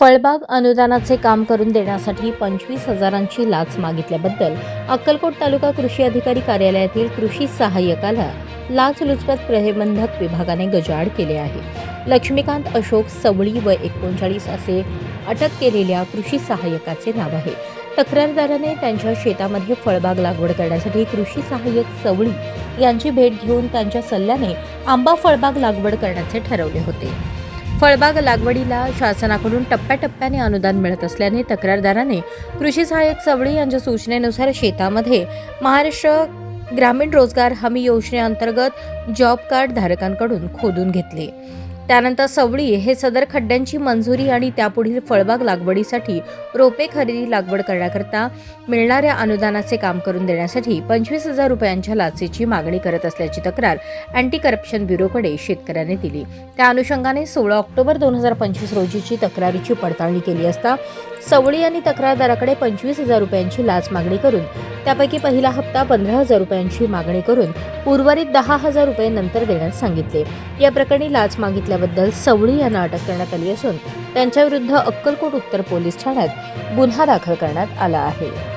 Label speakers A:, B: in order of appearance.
A: फळबाग अनुदानाचे काम करून देण्यासाठी पंचवीस हजारांची लाच मागितल्याबद्दल अक्कलकोट तालुका कृषी अधिकारी कार्यालयातील कृषी सहाय्यकाला लाचलुचपत प्रतिबंधक विभागाने गजाआड केले आहे. लक्ष्मीकांत अशोक सवळी व एकोणचाळीस असे अटक केलेल्या कृषी सहाय्यकाचे नाव आहे. तक्रारदाराने त्यांच्या शेतामध्ये फळबाग लागवड करण्यासाठी कृषी सहाय्यक सवळी यांची भेट घेऊन त्यांच्या सल्ल्याने आंबा फळबाग लागवड करण्याचे ठरवले होते. फळबाग लागवडीला शासनाकडून टप्प्याटप्प्याने अनुदान मिळत असल्याने तक्रारदाराने कृषी सहाय्यक सवळी यांच्या सूचनेनुसार शेतामध्ये महाराष्ट्र ग्रामीण रोजगार हमी योजनेअंतर्गत जॉब कार्ड धारकांकडून खोदून घेतले. त्यानंतर सवळी हे सदर खड्ड्यांची मंजुरी आणि त्यापुढील फळबाग लागवडीसाठी रोपे खरेदी लागवड करण्याकरता मिळणाऱ्या अनुदानाचे काम करून देण्यासाठी पंचवीस हजार रुपयांच्या लाचेची मागणी करत असल्याची तक्रार अँटी करप्शन ब्युरोकडे शेतकऱ्याने दिली. त्या अनुषंगाने सोळा ऑक्टोबर दोन हजार पंचवीस रोजीची तक्रारीची पडताळणी केली असता सवळी यांनी तक्रारदाराकडे पंचवीस हजार रुपयांची लाच मागणी करून त्यापैकी पहिला हप्ता पंधरा हजार रुपयांची मागणी करून उर्वरित दहा हजार रुपये नंतर देण्यास सांगितले. या प्रकरणी लाच मागितल्याबद्दल सवळी यांना अटक करण्यात आली असून त्यांच्याविरुद्ध अक्कलकोट उत्तर पोलीस ठाण्यात गुन्हा दाखल करण्यात आला आहे.